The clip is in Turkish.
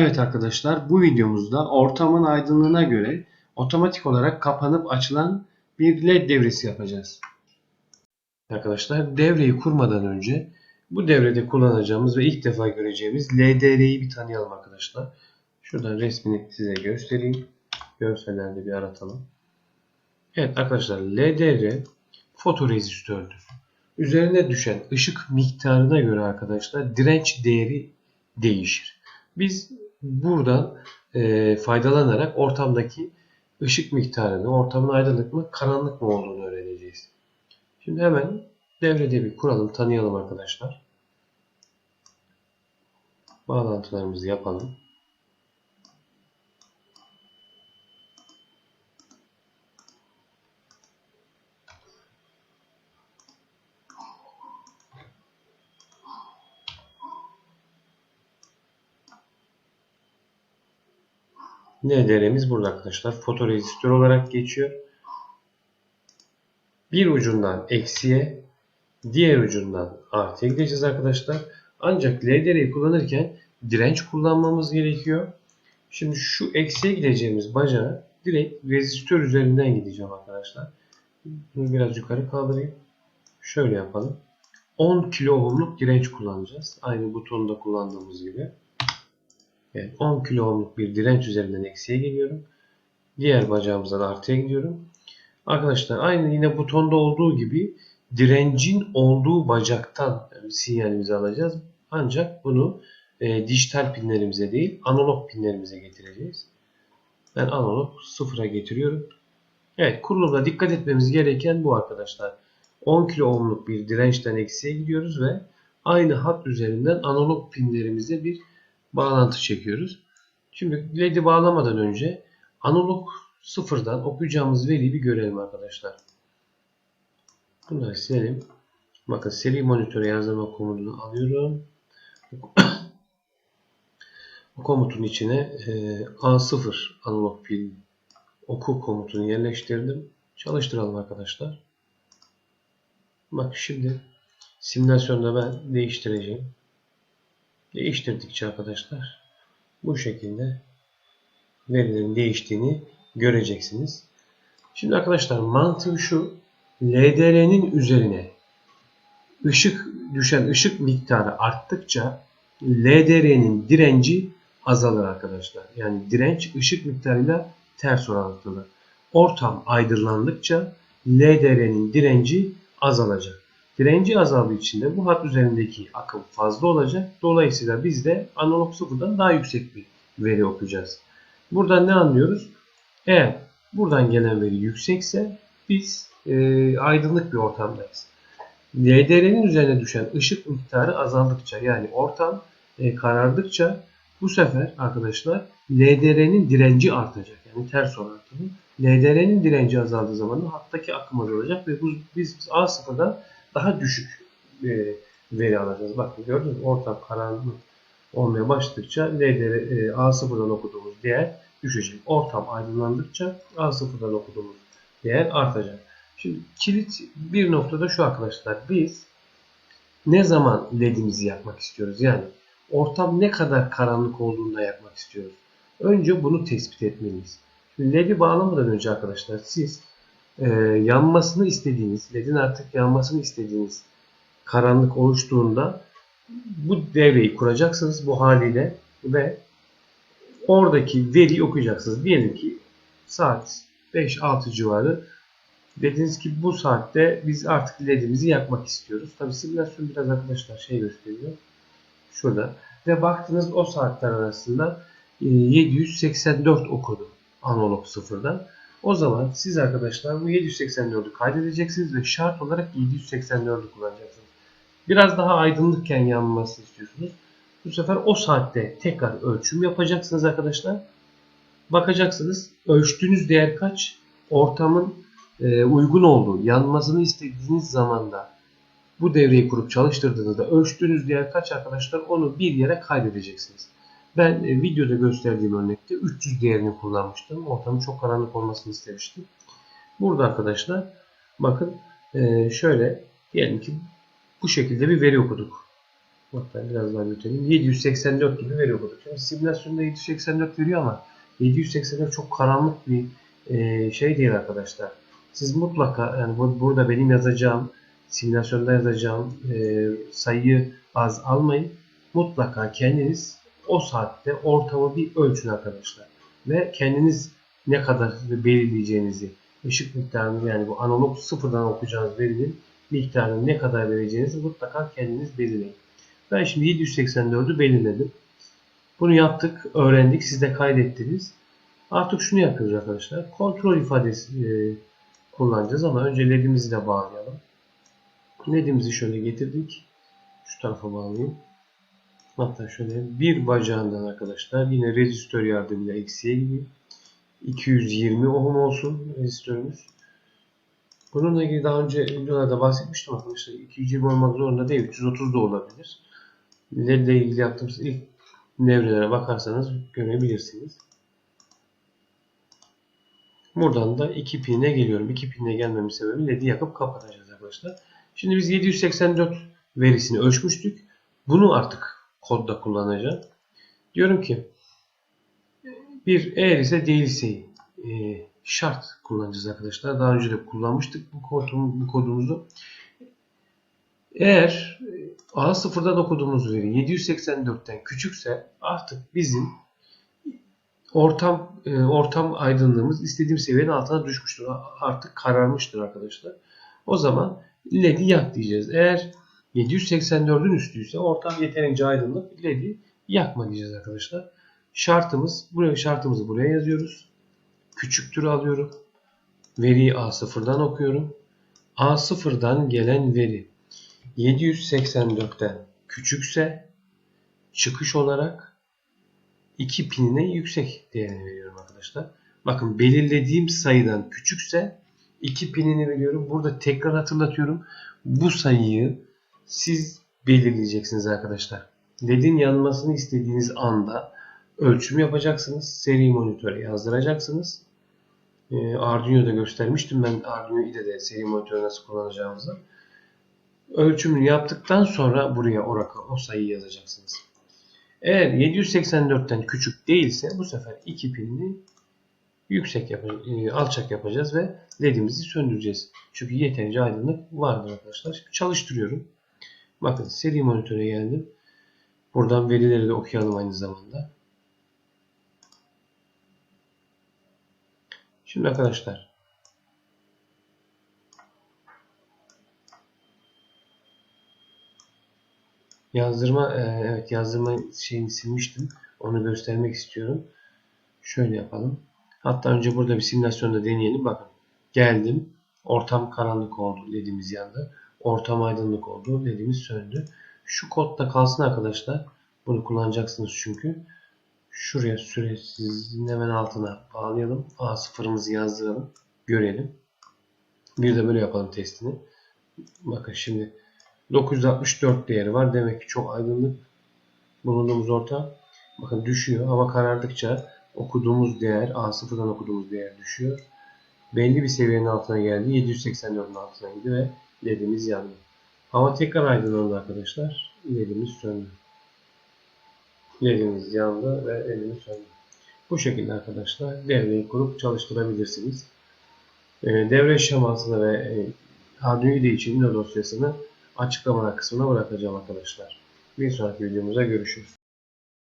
Evet arkadaşlar bu videomuzda ortamın aydınlığına göre otomatik olarak kapanıp açılan bir led devresi yapacağız. Arkadaşlar devreyi kurmadan önce bu devrede kullanacağımız ve ilk defa göreceğimiz LDR'yi bir tanıyalım arkadaşlar. Şuradan resmini size göstereyim. Görsellerde bir aratalım. Evet arkadaşlar LDR fotorezistördür. Üzerine düşen ışık miktarına göre arkadaşlar direnç değeri değişir. Biz buradan e, faydalanarak ortamdaki ışık miktarını, ortamın aydınlık mı, karanlık mı olduğunu öğreneceğiz. Şimdi hemen devrede bir kuralım, tanıyalım arkadaşlar. Bağlantılarımızı yapalım. NDR'miz burada arkadaşlar. Fotorezistör olarak geçiyor. Bir ucundan eksiye, diğer ucundan artıya gideceğiz arkadaşlar. Ancak LDR'yi kullanırken direnç kullanmamız gerekiyor. Şimdi şu eksiye gideceğimiz bacağı direkt rezistör üzerinden gideceğim arkadaşlar. Bunu biraz yukarı kaldırayım. Şöyle yapalım. 10 kilo ohmluk direnç kullanacağız. Aynı butonda kullandığımız gibi. Evet, 10 kilo ohmluk bir direnç üzerinden eksiye geliyorum. Diğer bacağımızdan artıya gidiyorum. Arkadaşlar aynı yine butonda olduğu gibi direncin olduğu bacaktan sinyalimizi alacağız. Ancak bunu e, dijital pinlerimize değil analog pinlerimize getireceğiz. Ben analog sıfıra getiriyorum. Evet kurulumda dikkat etmemiz gereken bu arkadaşlar. 10 kilo ohmluk bir dirençten eksiye gidiyoruz ve aynı hat üzerinden analog pinlerimize bir bağlantı çekiyoruz. Şimdi LED'i bağlamadan önce analog sıfırdan okuyacağımız veriyi bir görelim arkadaşlar. Bunları silelim. Bakın seri monitöre yazdırma komutunu alıyorum. Bu komutun içine e, A0 analog pil oku komutunu yerleştirdim. Çalıştıralım arkadaşlar. Bak şimdi simülasyonda ben değiştireceğim. Değiştirdikçe arkadaşlar bu şekilde verilerin değiştiğini göreceksiniz. Şimdi arkadaşlar mantığı şu. LDR'nin üzerine ışık düşen ışık miktarı arttıkça LDR'nin direnci azalır arkadaşlar. Yani direnç ışık miktarıyla ters orantılı. Ortam aydınlandıkça LDR'nin direnci azalacak. Direnci azaldığı için de bu hat üzerindeki akım fazla olacak. Dolayısıyla biz de analog sıfırdan daha yüksek bir veri okuyacağız. Buradan ne anlıyoruz? Eğer buradan gelen veri yüksekse biz e, aydınlık bir ortamdayız. LDR'nin üzerine düşen ışık miktarı azaldıkça yani ortam e, karardıkça bu sefer arkadaşlar LDR'nin direnci artacak. Yani ters orantılı. LDR'nin direnci azaldığı zaman hattaki akım azalacak ve bu, biz, biz A0'dan daha düşük e, veri alacağız. Bakın gördünüz mü? Ortam karanlık olmaya başladıkça LDR e, A0'dan okuduğumuz değer düşecek. Ortam aydınlandıkça A0'dan okuduğumuz değer artacak. Şimdi kilit bir noktada şu arkadaşlar. Biz ne zaman ledimizi yakmak istiyoruz? Yani ortam ne kadar karanlık olduğunda yakmak istiyoruz. Önce bunu tespit etmeliyiz. Şimdi ledi bağlamadan önce arkadaşlar siz e, yanmasını istediğiniz, ledin artık yanmasını istediğiniz karanlık oluştuğunda bu devreyi kuracaksınız bu haliyle ve oradaki veriyi okuyacaksınız. Diyelim ki saat 5-6 civarı dediniz ki bu saatte biz artık ledimizi yakmak istiyoruz. Tabi simülasyon biraz arkadaşlar şey gösteriyor. Şurada. Ve baktınız o saatler arasında 784 okudu analog sıfırdan. O zaman siz arkadaşlar bu 784'ü kaydedeceksiniz ve şart olarak 784'ü kullanacaksınız. Biraz daha aydınlıkken yanmasını istiyorsunuz. Bu sefer o saatte tekrar ölçüm yapacaksınız arkadaşlar. Bakacaksınız ölçtüğünüz değer kaç? Ortamın e, uygun olduğu, yanmasını istediğiniz zamanda bu devreyi kurup çalıştırdığınızda ölçtüğünüz değer kaç arkadaşlar? Onu bir yere kaydedeceksiniz. Ben e, videoda gösterdiğim örnekte 300 değerini kullanmıştım. Ortamın çok karanlık olmasını istemiştim. Burada arkadaşlar bakın e, şöyle diyelim ki bu şekilde bir veri okuduk. Hatta biraz daha büyütelim. 784 gibi veriyor burada. Şimdi simülasyonda 784 veriyor ama 784 çok karanlık bir e, şey değil arkadaşlar. Siz mutlaka yani bu, burada benim yazacağım simülasyonda yazacağım e, sayıyı az almayın. Mutlaka kendiniz o saatte ortamı bir ölçün arkadaşlar. Ve kendiniz ne kadar belirleyeceğinizi, ışık miktarını yani bu analog sıfırdan okuyacağınız verinin miktarını ne kadar vereceğinizi mutlaka kendiniz belirleyin. Ben şimdi 784'ü belirledim. Bunu yaptık, öğrendik, siz de kaydettiniz. Artık şunu yapıyoruz arkadaşlar. Kontrol ifadesi e, kullanacağız ama önce ledimizi de bağlayalım. Ledimizi şöyle getirdik. Şu tarafa bağlayayım. Hatta şöyle bir bacağından arkadaşlar yine rezistör yardımıyla eksiye gideyim. 220 ohm olsun rezistörümüz. Bununla ilgili daha önce videolarda bahsetmiştim arkadaşlar. 220 olmak zorunda değil. 330 da olabilir. LED ile ilgili yaptığımız ilk devrelere bakarsanız görebilirsiniz. Buradan da 2 pin'e geliyorum. 2 pin'e gelmemin sebebi LED'i yakıp kapatacağız arkadaşlar. Şimdi biz 784 verisini ölçmüştük. Bunu artık kodda kullanacağım. Diyorum ki bir eğer ise değilse e, şart kullanacağız arkadaşlar. Daha önce de kullanmıştık bu, kodum, bu kodumuzu. Eğer A0'dan okuduğumuz veri 784'ten küçükse artık bizim ortam e, ortam aydınlığımız istediğim seviyenin altına düşmüştür. Artık kararmıştır arkadaşlar. O zaman LED'i yak diyeceğiz. Eğer 784'ün üstüyse ortam yeterince aydınlık LED'i yakma diyeceğiz arkadaşlar. Şartımız buraya şartımızı buraya yazıyoruz. Küçüktür alıyorum. Veriyi A0'dan okuyorum. A0'dan gelen veri 784'ten küçükse çıkış olarak 2 pinine yüksek değerini veriyorum arkadaşlar. Bakın belirlediğim sayıdan küçükse 2 pinini veriyorum. Burada tekrar hatırlatıyorum. Bu sayıyı siz belirleyeceksiniz arkadaşlar. LED'in yanmasını istediğiniz anda ölçüm yapacaksınız. Seri monitöre yazdıracaksınız. Ee, Arduino'da göstermiştim ben Arduino IDE'de seri monitörü nasıl kullanacağımızı. Ölçümünü yaptıktan sonra buraya o rakam, o sayıyı yazacaksınız. Eğer 784'ten küçük değilse bu sefer 2 pinini yüksek yap alçak yapacağız ve ledimizi söndüreceğiz. Çünkü yeterince aydınlık vardır arkadaşlar. Çalıştırıyorum. Bakın seri monitöre geldim. Buradan verileri de okuyalım aynı zamanda. Şimdi arkadaşlar yazdırma e, evet yazdırma şeyini silmiştim. Onu göstermek istiyorum. Şöyle yapalım. Hatta önce burada bir simülasyonda deneyelim. Bakın geldim. Ortam karanlık oldu. LED'imiz yandı. Ortam aydınlık oldu. LED'imiz söndü. Şu kodda kalsın arkadaşlar. Bunu kullanacaksınız çünkü. Şuraya süresizliğin hemen altına bağlayalım. A0'ımızı yazdıralım. Görelim. Bir de böyle yapalım testini. Bakın şimdi 964 değeri var. Demek ki çok aydınlık bulunduğumuz ortam. Bakın düşüyor. Hava karardıkça okuduğumuz değer A0'dan okuduğumuz değer düşüyor. Belli bir seviyenin altına geldi. 784'ün altına indi ve ledimiz yandı. Hava tekrar aydınlandı arkadaşlar. LED'imiz söndü. LED'imiz yandı ve LED'imiz söndü. Bu şekilde arkadaşlar devreyi kurup çalıştırabilirsiniz. Ee, devre şemasını ve e, Arduino için Windows dosyasını açıklamalar kısmına bırakacağım arkadaşlar. Bir sonraki videomuzda görüşürüz.